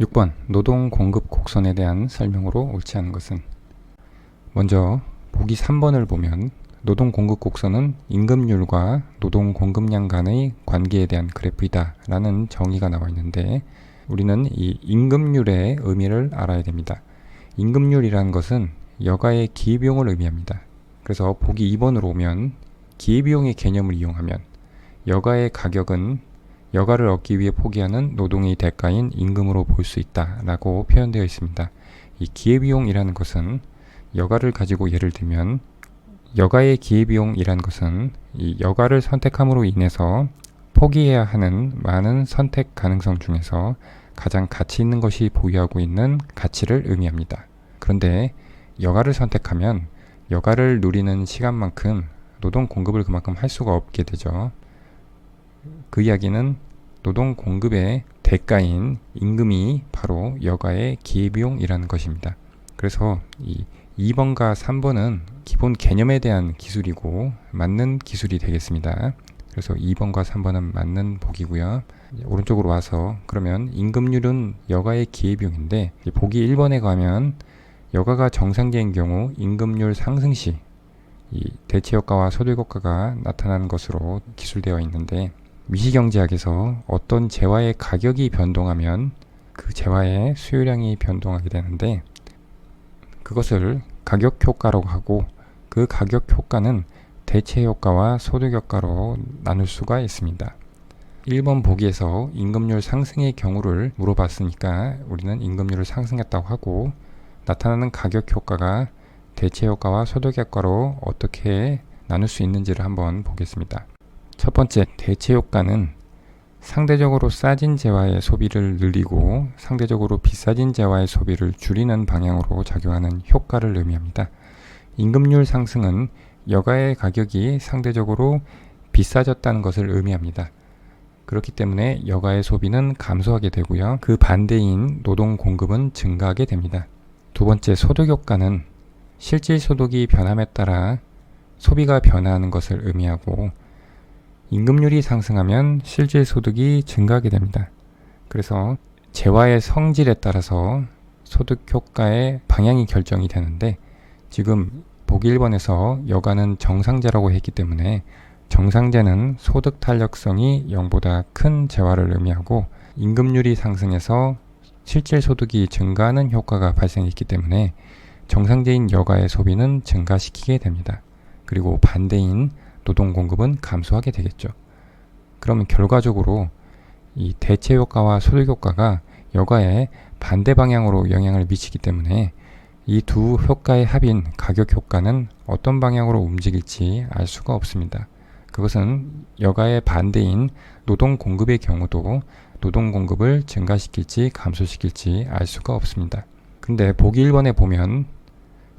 6번 노동 공급 곡선에 대한 설명으로 옳지 않은 것은 먼저 보기 3번을 보면 노동 공급 곡선은 임금률과 노동 공급량 간의 관계에 대한 그래프이다 라는 정의가 나와 있는데 우리는 이 임금률의 의미를 알아야 됩니다. 임금률이라는 것은 여가의 기비용을 의미합니다. 그래서 보기 2번으로 오면 기비용의 개념을 이용하면 여가의 가격은 여가를 얻기 위해 포기하는 노동의 대가인 임금으로 볼 수 있다라고 표현되어 있습니다. 이 기회비용이라는 것은 여가를 가지고 예를 들면 여가의 기회비용이라는 것은 이 여가를 선택함으로 인해서 포기해야 하는 많은 선택 가능성 중에서 가장 가치 있는 것이 보유하고 있는 가치를 의미합니다. 그런데 여가를 선택하면 여가를 누리는 시간만큼 노동 공급을 그만큼 할 수가 없게 되죠. 그 이야기는 노동 공급의 대가인 임금이 바로 여가의 기회비용이라는 것입니다. 그래서 이 2번과 3번은 기본 개념에 대한 기술이고 맞는 기술이 되겠습니다. 그래서 2번과 3번은 맞는. 이제 오른쪽으로 와서 그러면 임금률은 여가의 기회비용인데 보기 1번에 가면 여가가 정상적인 경우 임금률 상승 시이 대체 효과와 소득 효과가 나타나는 것으로 기술되어 있는데 미시경제학에서 어떤 재화의 가격이 변동하면 그 재화의 수요량이 변동하게 되는데 그것을 가격 효과라고 하고 그 가격 효과는 대체 효과와 소득 효과로 나눌 수가 있습니다. 1번 보기에서 임금률 상승의 경우를 물어봤으니까 우리는 임금률을 상승했다고 하고 나타나는 가격 효과가 대체 효과와 소득 효과로 어떻게 나눌 수 있는지를 한번 보겠습니다. 첫 번째 대체 효과는 상대적으로 싸진 재화의 소비를 늘리고 상대적으로 비싸진 재화의 소비를 줄이는 방향으로 작용하는 효과를 의미합니다. 임금률 상승은 여가의 가격이 상대적으로 비싸졌다는 것을 의미합니다. 그렇기 때문에 여가의 소비는 감소하게 되고요. 그 반대인 노동 공급은 증가하게 됩니다. 두 번째 소득 효과는 실질 소득이 변함에 따라 소비가 변화하는 것을 의미하고 임금률이 상승하면 실질 소득이 증가하게 됩니다. 그래서 재화의 성질에 따라서 소득 효과의 방향이 결정이 되는데 지금 보기 1번에서 여가는 정상제라고 했기 때문에 정상제는 소득 탄력성이 0보다 큰 재화를 의미하고 임금률이 상승해서 실질 소득이 증가하는 효과가 발생했기 때문에 정상제인 여가의 소비는 증가시키게 됩니다. 그리고 반대인 노동 공급은 감소하게 되겠죠. 그러면 결과적으로 이 대체 효과와 소득 효과가 여가에 반대 방향으로 영향을 미치기 때문에 이 두 효과의 합인 가격 효과는 어떤 방향으로 움직일지 알 수가 없습니다. 그것은 여가의 반대인 노동 공급의 경우도 노동 공급을 증가시킬지 감소시킬지 알 수가 없습니다. 근데 보기 1번에 보면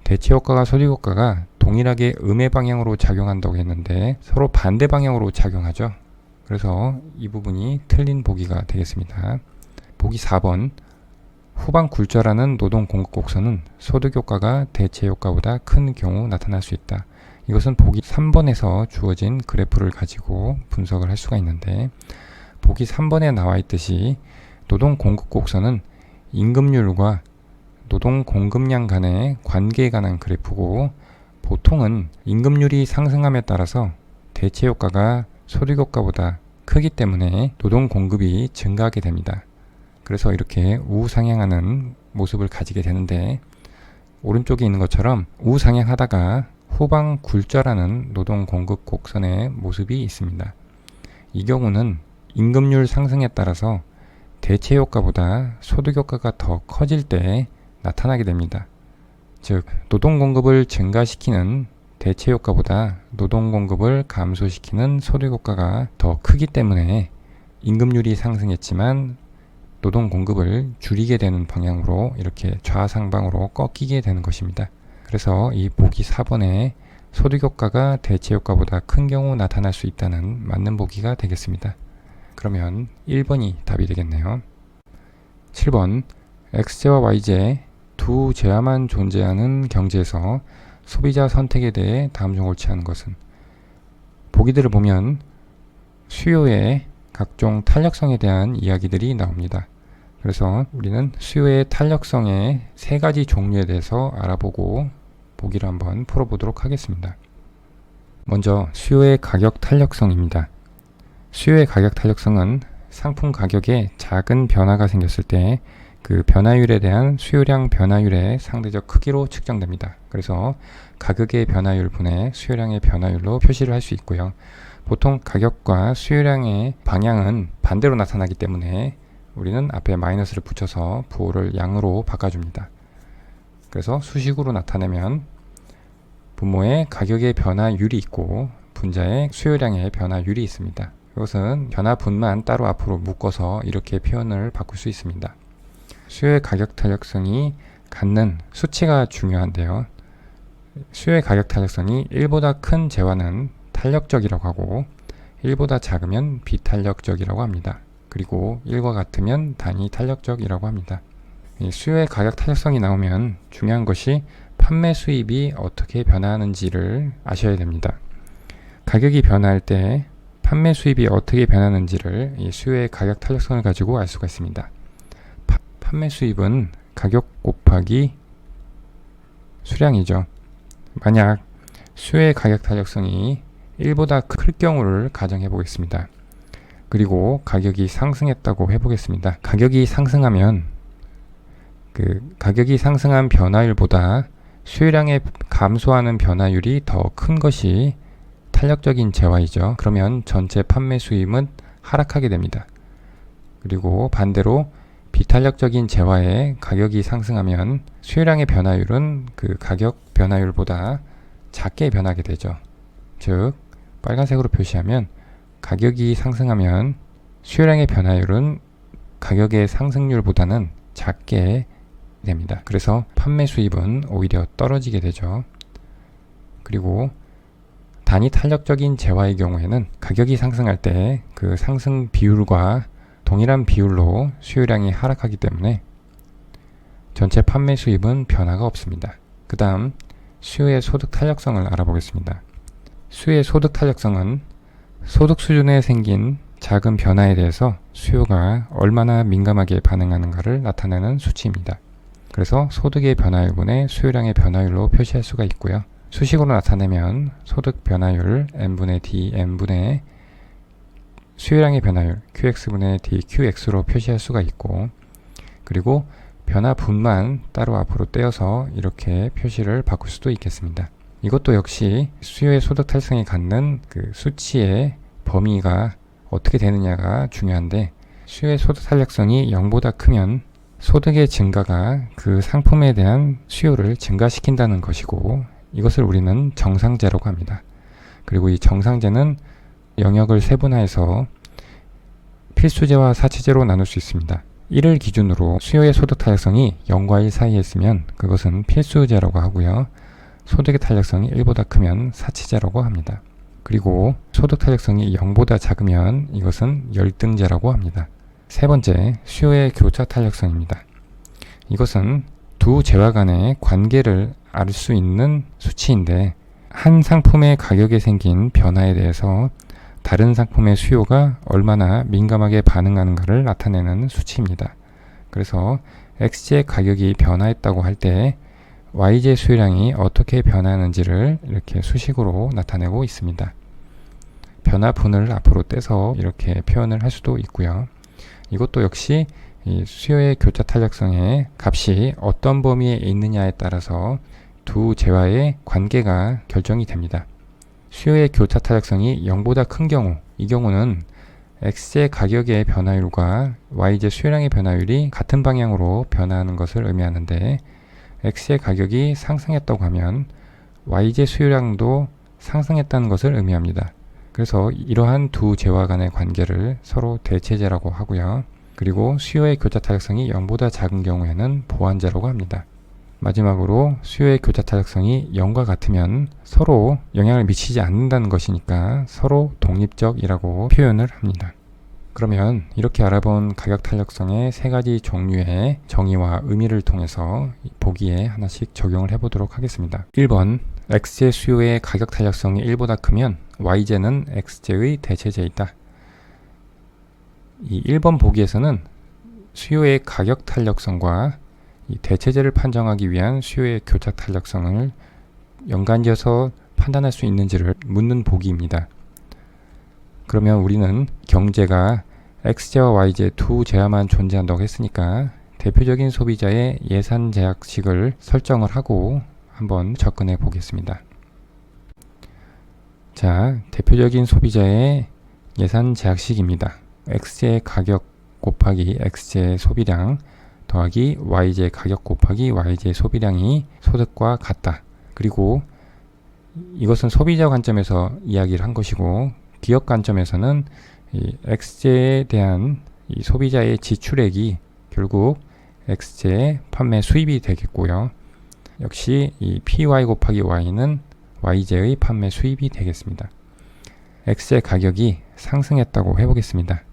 대체 효과가 소득 효과가 동일하게 음의 방향으로 작용한다고 했는데 서로 반대 방향으로 작용하죠. 그래서 이 부분이 틀린 보기가 되겠습니다. 보기 4번 후방 굴절하는 노동 공급 곡선은 소득 효과가 대체 효과보다 큰 경우 나타날 수 있다. 이것은 보기 3번에서 주어진 그래프를 가지고 분석을 할 수가 있는데 보기 3번에 나와 있듯이 노동 공급 곡선은 임금률과 노동 공급량 간의 관계에 관한 그래프고 보통은 임금률이 상승함에 따라서 대체 효과가 소득 효과보다 크기 때문에 노동 공급이 증가하게 됩니다. 그래서 이렇게 우상향하는 모습을 가지게 되는데 오른쪽에 있는 것처럼 우상향하다가 후방 굴절하는 노동 공급 곡선의 모습이 있습니다. 이 경우는 임금률 상승에 따라서 대체 효과보다 소득 효과가 더 커질 때 나타나게 됩니다. 즉, 노동 공급을 증가시키는 대체 효과보다 노동 공급을 감소시키는 소득 효과가 더 크기 때문에 임금률이 상승했지만 노동 공급을 줄이게 되는 방향으로 이렇게 좌상방으로 꺾이게 되는 것입니다. 그래서 이 보기 4번에 소득 효과가 대체 효과보다 큰 경우 나타날 수 있다는 맞는 보기가 되겠습니다. 그러면 1번이 답이 되겠네요. 7번 X제와 Y제 두 제야만 존재하는 경제에서 소비자 선택에 대해 다음 중 옳지 않은 것은 보기들을 보면 수요의 각종 탄력성에 대한 이야기들이 나옵니다. 그래서 우리는 수요의 탄력성의 세 가지 종류에 대해서 알아보고 보기를 한번 풀어보도록 하겠습니다. 먼저 수요의 가격 탄력성입니다. 수요의 가격 탄력성은 상품 가격에 작은 변화가 생겼을 때 그 변화율에 대한 수요량 변화율의 상대적 크기로 측정됩니다. 그래서 가격의 변화율 분의 수요량의 변화율로 표시를 할 수 있고요. 보통 가격과 수요량의 방향은 반대로 나타나기 때문에 우리는 앞에 마이너스를 붙여서 부호를 양으로 바꿔줍니다. 그래서 수식으로 나타내면 분모에 가격의 변화율이 있고 분자에 수요량의 변화율이 있습니다. 이것은 변화분만 따로 앞으로 묶어서 이렇게 표현을 바꿀 수 있습니다. 수요의 가격 탄력성이 갖는 수치가 중요한데요. 수요의 가격 탄력성이 1보다 큰 재화는 탄력적이라고 하고 1보다 작으면 비탄력적이라고 합니다. 그리고 1과 같으면 단위 탄력적이라고 합니다. 이 수요의 가격 탄력성이 나오면 중요한 것이 판매 수입이 어떻게 변하는지를 아셔야 됩니다. 가격이 변할 때 판매 수입이 어떻게 변하는지를 이 수요의 가격 탄력성을 가지고 알 수가 있습니다. 파- 판매 수입은 가격 곱하기 수량이죠. 만약 수요의 가격 탄력성이 1보다 클 경우를 가정해 보겠습니다. 그리고 가격이 상승했다고 해보겠습니다. 가격이 상승하면 그 가격이 상승한 변화율보다 수요량의 감소하는 변화율이 더 큰 것이 탄력적인 재화이죠. 그러면 전체 판매 수입은 하락하게 됩니다. 그리고 반대로 비탄력적인 재화의 가격이 상승하면 수요량의 변화율은 그 가격 변화율보다 작게 변하게 되죠. 즉 빨간색으로 표시하면 가격이 상승하면 수요량의 변화율은 가격의 상승률보다는 작게 됩니다. 그래서 판매 수입은 오히려 떨어지게 되죠. 그리고 단위 탄력적인 재화의 경우에는 가격이 상승할 때 그 상승 비율과 동일한 비율로 수요량이 하락하기 때문에 전체 판매 수입은 변화가 없습니다. 그 다음 수요의 소득 탄력성을 알아보겠습니다. 수요의 소득 탄력성은 소득 수준에 생긴 작은 변화에 대해서 수요가 얼마나 민감하게 반응하는가를 나타내는 수치입니다. 그래서 소득의 변화율분의 수요량의 변화율로 표시할 수가 있고요. 수식으로 나타내면 소득 변화율 n분의 d n분의 수요량의 변화율 qx분의 dqx로 표시할 수가 있고 그리고 변화분만 따로 앞으로 떼어서 이렇게 표시를 바꿀 수도 있겠습니다. 이것도 역시 수요의 소득 탈성이 갖는 그 수치의 범위가 어떻게 되느냐가 중요한데 수요의 소득 탄력성이 0보다 크면 소득의 증가가 그 상품에 대한 수요를 증가시킨다는 것이고 이것을 우리는 정상제라고 합니다. 그리고 이 정상제는 영역을 세분화해서 필수제와 사치제로 나눌 수 있습니다. 1을 기준으로 수요의 소득 탄력성이 0과 1 사이에 있으면 그것은 필수제라고 하고요. 소득의 탄력성이 1보다 크면 사치제라고 합니다. 그리고 소득 탄력성이 0보다 작으면 이것은 열등제라고 합니다. 세 번째, 수요의 교차 탄력성입니다. 이것은 두 재화 간의 관계를 알 수 있는 수치인데 한 상품의 가격에 생긴 변화에 대해서 다른 상품의 수요가 얼마나 민감하게 반응하는가를 나타내는 수치입니다. 그래서 X의 가격이 변화했다고 할 때 YJ 수요량이 어떻게 변하는지를 이렇게 수식으로 나타내고 있습니다. 변화분을 앞으로 떼서 이렇게 표현을 할 수도 있고요. 이것도 역시 이 수요의 교차 탄력성의 값이 어떤 범위에 있느냐에 따라서 두 재화의 관계가 결정이 됩니다. 수요의 교차 탄력성이 0보다 큰 경우, 이 경우는 X의 가격의 변화율과 Y의 수요량의 변화율이 같은 방향으로 변화하는 것을 의미하는데 X의 가격이 상승했다고 하면 Y의 수요량도 상승했다는 것을 의미합니다. 그래서 이러한 두 재화 간의 관계를 서로 대체제라고 하고요. 그리고 수요의 교차 탄력성이 0보다 작은 경우에는 보완제라고 합니다. 마지막으로 수요의 교차 탄력성이 0과 같으면 서로 영향을 미치지 않는다는 것이니까 서로 독립적이라고 표현을 합니다. 그러면 이렇게 알아본 가격 탄력성의 세 가지 종류의 정의와 의미를 통해서 보기에 하나씩 적용을 해보도록 하겠습니다. 1번 X의 수요의 가격 탄력성이 1보다 크면 YJ는 X제의 대체제이다. 이 1번 보기에서는 수요의 가격 탄력성과 이 대체제를 판정하기 위한 수요의 교착 탄력성을 연관지어서 판단할 수 있는지를 묻는 보기입니다. 그러면 우리는 경제가 X제와 Y제 두 제야만 존재한다고 했으니까 대표적인 소비자의 예산 제약식을 설정을 하고 한번 접근해 보겠습니다. 자, 대표적인 소비자의 예산 제약식입니다. X제 가격 곱하기 X제 소비량 더하기 YJ 가격 곱하기 YJ 소비량이 소득과 같다. 그리고 이것은 소비자 관점에서 이야기를 한 것이고 기업 관점에서는 이 X제에 대한 이 소비자의 지출액이 결국 X제의 판매 수입이 되겠고요. 역시 이 PY 곱하기 Y는 YJ의 판매 수입이 되겠습니다. X제 가격이 상승했다고 해보겠습니다.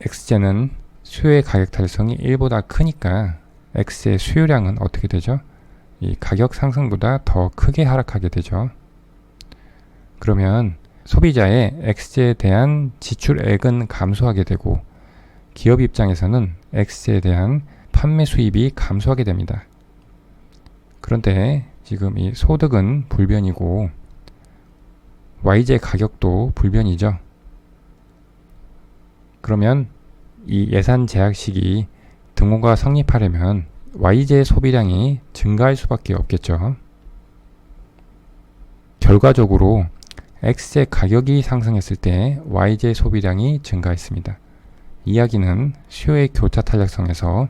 X제는 수요의 가격 달성이 1보다 크니까 X의 수요량은 어떻게 되죠? 이 가격 상승보다 더 크게 하락하게 되죠. 그러면 소비자의 X에 대한 지출액은 감소하게 되고 기업 입장에서는 X에 대한 판매 수입이 감소하게 됩니다. 그런데 지금 이 소득은 불변이고 YJ 가격도 불변이죠. 그러면 이 예산 제약식이 등호가 성립하려면 YJ 소비량이 증가할 수밖에 없겠죠. 결과적으로 X의 가격이 상승했을 때 YJ 소비량이 증가했습니다. 이야기는 수요의 교차 탄력성에서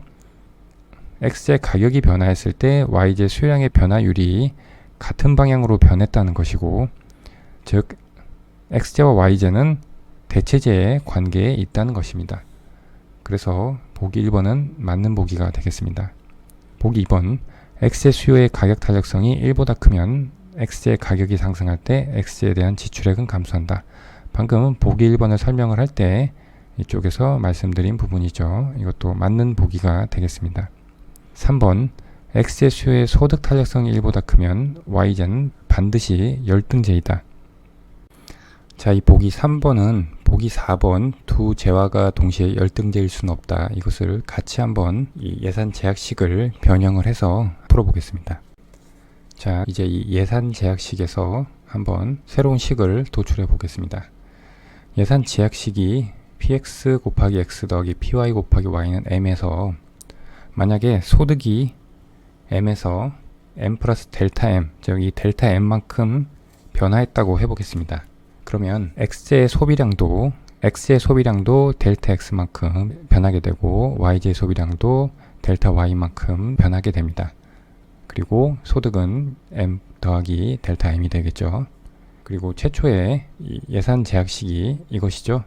X의 가격이 변화했을 때 YJ 수요량의 변화율이 같은 방향으로 변했다는 것이고 즉 X제와 Y제는 대체제의 관계에 있다는 것입니다. 그래서 보기 1번은 맞는 보기가 되겠습니다. 보기 2번 X의 수요의 가격 탄력성이 1보다 크면 X의 가격이 상승할 때 X에 대한 지출액은 감소한다. 방금 보기 1번을 설명을 할 때 이쪽에서 말씀드린 부분이죠. 이것도 맞는 보기가 되겠습니다. 3번 X의 수요의 소득 탄력성이 1보다 크면 Y제는 반드시 열등제이다. 자, 이 보기 3번은 보기 4번 두 재화가 동시에 열등제일 수는 없다. 이것을 같이 한번 이 예산 제약식을 변형을 해서 풀어보겠습니다. 자, 이제 이 예산 제약식에서 한번 새로운 식을 도출해 보겠습니다. 예산 제약식이 px 곱하기 x 더하기 py 곱하기 y는 m에서 만약에 소득이 m에서 m 플러스 델타 m, 즉 이 델타 m만큼 변화했다고 해보겠습니다. 그러면 x의 소비량도 x의 소비량도 델타 x만큼 변하게 되고 y의 소비량도 델타 y만큼 변하게 됩니다. 그리고 소득은 m 더하기 델타 m이 되겠죠. 그리고 최초의 예산 제약식이 이것이죠.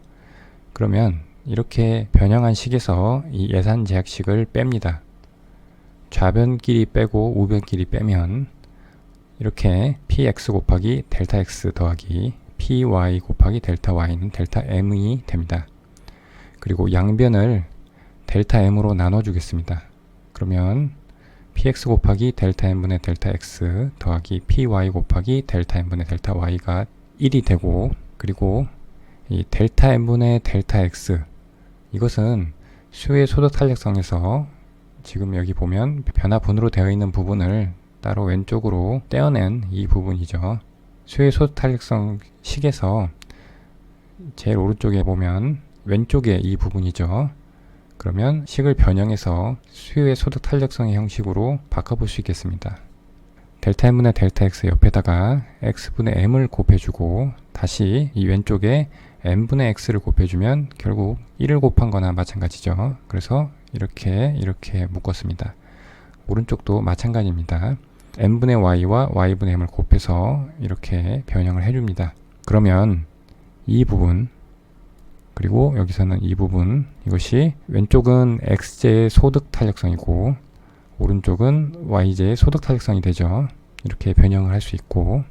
그러면 이렇게 변형한 식에서 이 예산 제약식을 뺍니다. 좌변끼리 빼고 우변끼리 빼면 이렇게 px 곱하기 델타 x 더하기 py 곱하기 델타 y는 델타 m이 됩니다. 그리고 양변을 델타 m으로 나눠 주겠습니다. 그러면 px 곱하기 델타 m분의 델타 x 더하기 py 곱하기 델타 m분의 델타 y가 1이 되고 그리고 이 델타 m분의 델타 x 이것은 수의 소득 탄력성에서 지금 여기 보면 변화분으로 되어 있는 부분을 따로 왼쪽으로 떼어낸 이 부분이죠. 수의 소득 탄력성 식에서 제일 오른쪽에 보면 왼쪽에 이 부분이죠. 그러면 식을 변형해서 수요의 소득 탄력성의 형식으로 바꿔볼 수 있겠습니다. 델타 m분의 델타 x 옆에다가 x분의 m을 곱해주고 다시 이 왼쪽에 m분의 x를 곱해주면 결국 1을 곱한 거나 마찬가지죠. 그래서 이렇게 이렇게 묶었습니다. 오른쪽도 마찬가지입니다. N분의 y와 y분의 m을 곱해서 이렇게 변형을 해줍니다. 그러면 이 부분 그리고 여기서는 이 부분 이것이 왼쪽은 x제의 소득 탄력성이고 오른쪽은 y제의 소득 탄력성이 되죠. 이렇게 변형을 할 수 있고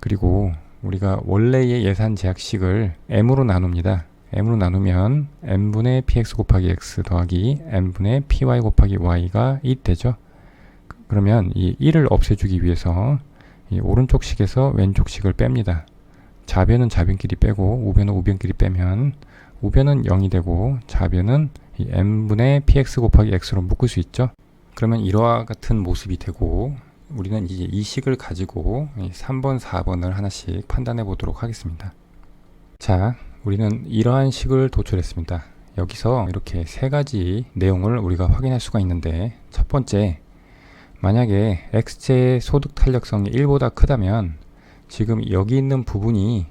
그리고 우리가 원래의 예산 제약식을 m으로 나눕니다. m으로 나누면 m분의 px 곱하기 x 더하기 m분의 py 곱하기 y가 1 되죠. 그러면 이 1을 없애주기 위해서 이 오른쪽 식에서 왼쪽 식을 뺍니다. 좌변은 좌변끼리 빼고 우변은 우변끼리 빼면 우변은 0이 되고 좌변은 이 n분의 px 곱하기 x로 묶을 수 있죠. 그러면 이와 같은 모습이 되고 우리는 이제 이 식을 가지고 이 3번, 4번을 하나씩 판단해 보도록 하겠습니다. 자, 우리는 이러한 식을 도출했습니다. 여기서 이렇게 세 가지 내용을 우리가 확인할 수가 있는데 첫 번째, 만약에 x제의 소득 탄력성이 1보다 크다면 지금 여기 있는 부분이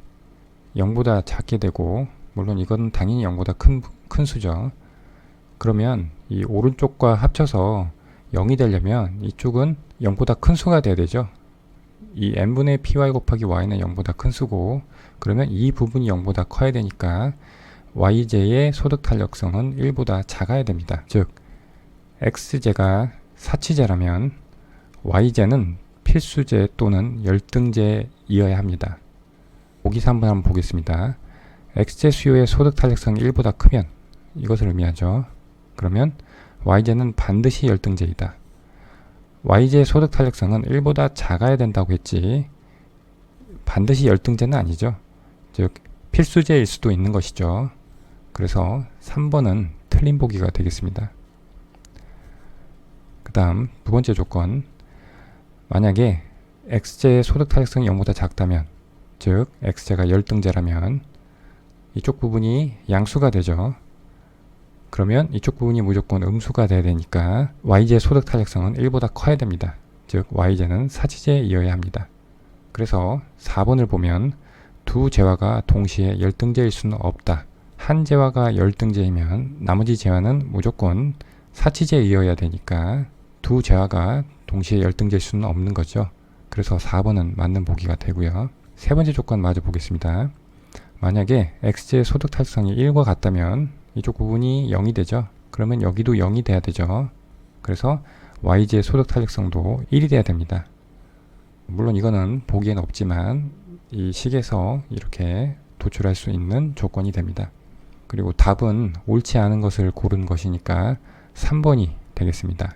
0보다 작게 되고 물론 이건 당연히 0보다 큰, 큰 수죠. 그러면 이 오른쪽과 합쳐서 0이 되려면 이쪽은 0보다 큰 수가 돼야 되죠. 이 n분의 py 곱하기 y는 0보다 큰 수고 그러면 이 부분이 0보다 커야 되니까 y제의 소득 탄력성은 1보다 작아야 됩니다. 즉 x제가 사치제라면 y제는 필수제 또는 열등제이어야 합니다. 보기서 한번 한번 보겠습니다. x제 수요의 소득 탄력성이 1보다 크면 이것을 의미하죠. 그러면 y제는 반드시 열등제이다. y제의 소득 탄력성은 1보다 작아야 된다고 했지 반드시 열등제는 아니죠. 즉 필수제일 수도 있는 것이죠. 그래서 3번은 틀린 보기가 되겠습니다. 그 다음 두 번째 조건 만약에 x제의 소득 탄력성이 0보다 작다면 즉 x제가 열등제라면 이쪽 부분이 양수가 되죠. 그러면 이쪽 부분이 무조건 음수가 돼야 되니까 y제의 소득 탄력성은 1보다 커야 됩니다. 즉 y제는 사지제이어야 합니다. 그래서 4번을 보면 두 제화가 동시에 열등제일 수는 없다. 한 제화가 열등제이면 나머지 제화는 무조건 사치제이어야 되니까 두 제화가 동시에 열등제일 수는 없는 거죠. 그래서 4번은 맞는 보기가 되고요. 세 번째 조건 마저 보겠습니다. 만약에 x제의 소득 탄력성이 1과 같다면 이쪽 부분이 0이 되죠. 그러면 여기도 0이 돼야 되죠. 그래서 y제의 소득 탄력성도 1이 돼야 됩니다. 물론 이거는 보기엔 없지만 이 식에서 이렇게 도출할 수 있는 조건이 됩니다. 그리고 답은 옳지 않은 것을 고른 것이니까 3번이 되겠습니다.